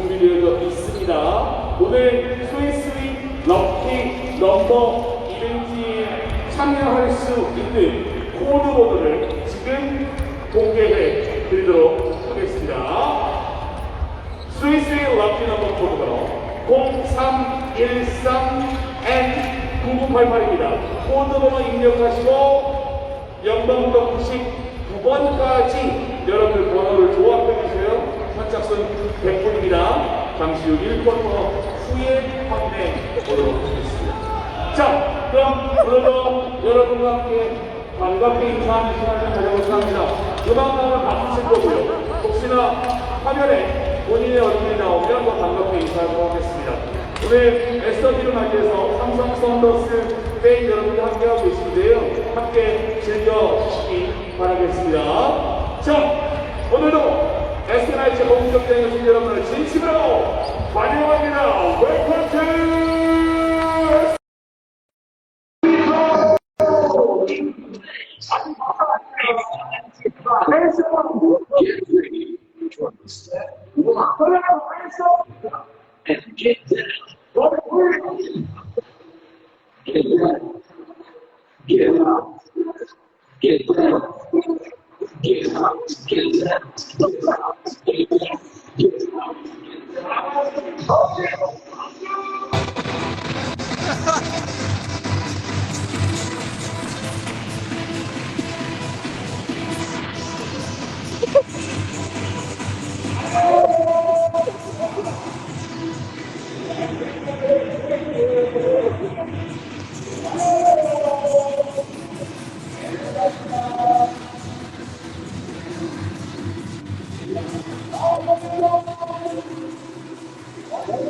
준비되어 있습니다. 오늘 스위스윗 럭키 넘버 이벤트에 참여할 수 있는 코드보드를 지금 공개해 드리도록 하겠습니다. 스위스의 럭키 넘버 코드번호 0313N9988입니다. 코드번호 입력하시고 0번부터 99번까지 여러분들 번호를 조합해 주세요. 선착순 100분입니다. 잠시 후 1번호 후에 확인해 보도록 하겠습니다. 자, 그럼 오늘도 여러분과 함께 반갑게 인사하는 시간을 가져보고자 합니다. 음악방을 바꾸실 거고요. 혹시나 화면에 본인의 얼굴이 나오면 더 반갑게 인사하도록 하겠습니다. 오늘 SW를 맞이해서 삼성 썬더스 페인 여러분들 함께하고 계신데요. 함께 즐겨주시기 바라겠습니다. 자, 오늘도 공격장에 오신 여러분을 진심으로 parece uma mulher to understand why. And get that. Get that. Get out. Get that. Get out. Get that. Get out. Get that. Get out. Get. Oh, my God.